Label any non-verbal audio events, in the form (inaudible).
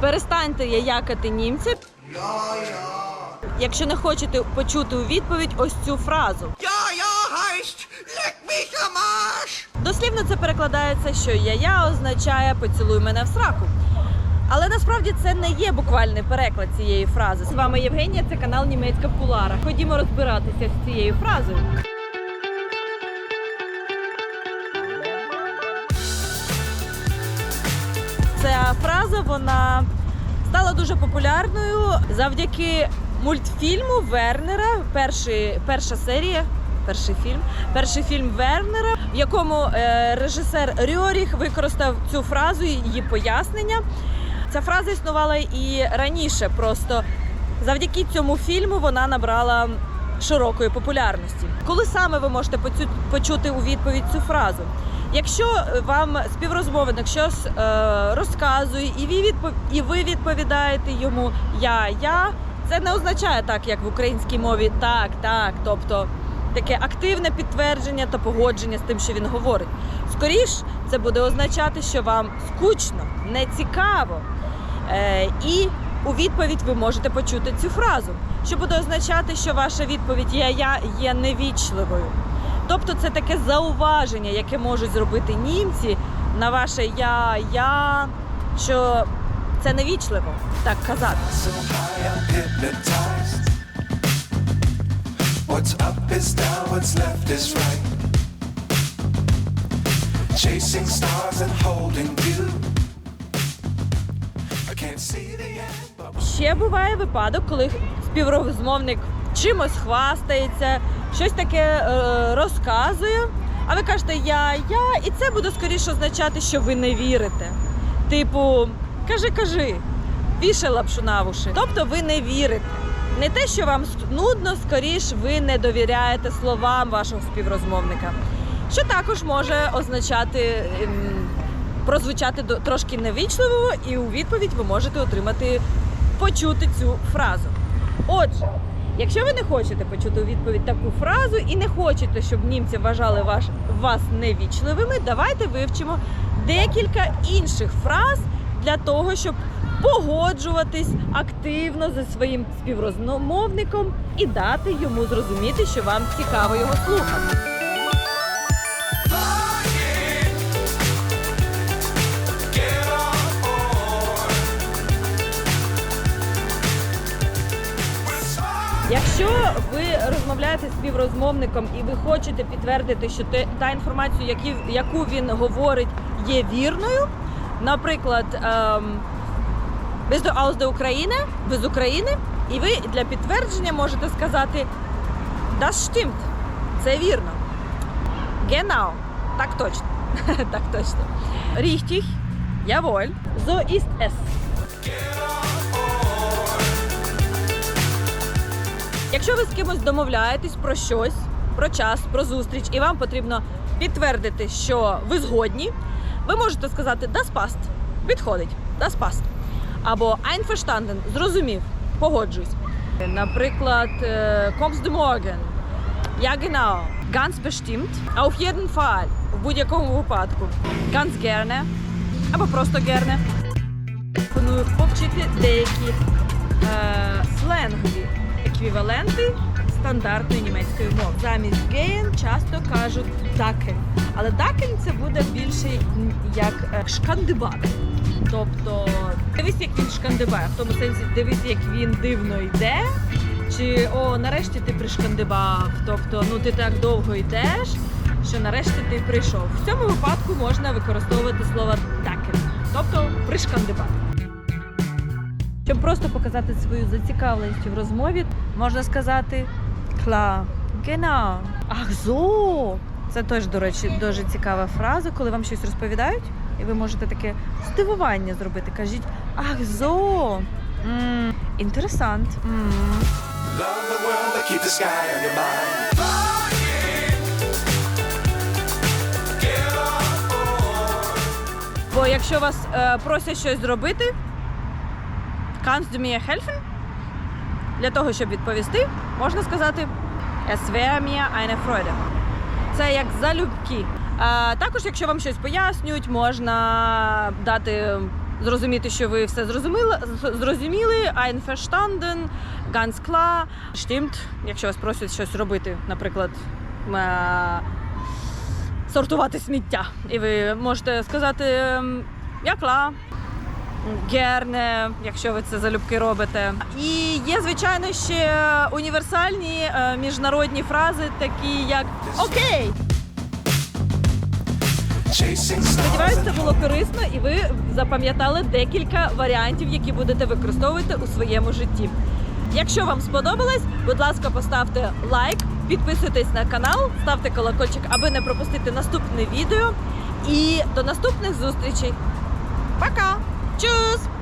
Перестаньте яякати німців. Якщо не хочете почути у відповідь ось цю фразу. Дослівно це перекладається, що я-я означає поцілуй мене в сраку. Але насправді це не є буквальний переклад цієї фрази. З вами Євгенія, це канал Німецька в куларах. Ходімо розбиратися з цією фразою. Ця вона стала дуже популярною завдяки мультфільму Вернера. Перший, перша серія. Перший фільм, перший фільм Вернера, в якому е, режисер Рьоріх використав цю фразу і її пояснення. Ця фраза існувала і раніше. Просто завдяки цьому фільму вона набрала широкої популярності. Коли саме ви можете почути у відповідь цю фразу? Якщо вам співрозмовник щось е, розказує, і ви, відповідаєте йому я, я, це не означає так, як в українській мові так, так, тобто таке активне підтвердження та погодження з тим, що він говорить. Скоріш це буде означати, що вам скучно, не цікаво. Е, і у відповідь ви можете почути цю фразу, що буде означати, що ваша відповідь я, я є невічливою. Тобто це таке зауваження, яке можуть зробити німці на ваше я, я, що це невічливо так казати. What's up is down, what's left is right. Chasing stars and holding you. I can't see the end, Ще буває випадок, коли співрозмовник чимось хвастається, щось таке е, розказує. А ви кажете я, я, і це буде скоріше означати, що ви не вірите. Типу, кажи, кажи, вішай лапшу на вуші. Тобто ви не вірите. Не те, що вам нудно, скоріш ви не довіряєте словам вашого співрозмовника. Що також може означати ем, прозвучати трошки невічливо, і у відповідь ви можете отримати почути цю фразу. Отже, якщо ви не хочете почути у відповідь таку фразу і не хочете, щоб німці вважали ваш, вас невічливими, давайте вивчимо декілька інших фраз для того, щоб погоджуватись активно зі своїм співрозмовником і дати йому зрозуміти, що вам цікаво його слухати. Якщо ви розмовляєте з співрозмовником і ви хочете підтвердити, що та інформація, яку він говорить, є вірною, наприклад, ем, «Bist du aus der України, ви з України, і ви для підтвердження можете сказати Das stimmt, це вірно. Genau, так точно. (laughs) так точно. Richtig, jawohl, so ist es. Якщо ви з кимось домовляєтесь про щось, про час, про зустріч, і вам потрібно підтвердити, що ви згодні, ви можете сказати Das passt, підходить, Das passt. Або Einverstanden, зрозумів, погоджуюсь. Наприклад, е, Kommst du morgen? Ja, genau. Ganz bestimmt. Auf jeden Fall. В будь-якому випадку. Ganz gerne. Або просто gerne. Пропоную повчити деякі еквіваленти стандартної німецької мови. Замість gehen часто кажуть dacken. Але dacken це буде більше як е, шкандибати. Тобто дивись, як він шкандибає, в тому сенсі дивись, як він дивно йде. Чи о, нарешті ти пришкандибав. Тобто, ну ти так довго йдеш, що нарешті ти прийшов. В цьому випадку можна використовувати слово dacken, тобто пришкандибати. Щоб просто показати свою зацікавленість в розмові, можна сказати кла, genau, ах зо. Це теж, до речі, дуже цікава фраза, коли вам щось розповідають, і ви можете таке здивування зробити. Кажіть ах зо. Інтересант. Бо якщо вас е, просять щось зробити, kannst du mir helfen? Для того, щоб відповісти, можна сказати Es wäre mir eine Freude. Це як залюбки. А також, якщо вам щось пояснюють, можна дати зрозуміти, що ви все зрозуміли. Зрозуміли, einverstanden, ganz klar, stimmt. Якщо вас просять щось робити, наприклад, е, сортувати сміття. І ви можете сказати я кла. Герне, якщо ви це залюбки робите. І є, звичайно, ще універсальні е, міжнародні фрази, такі як Окей. Сподіваюсь, це було корисно, і ви запам'ятали декілька варіантів, які будете використовувати у своєму житті. Якщо вам сподобалось, будь ласка, поставте лайк, підписуйтесь на канал, ставте колокольчик, аби не пропустити наступне відео. І до наступних зустрічей. Пока! Tschüss!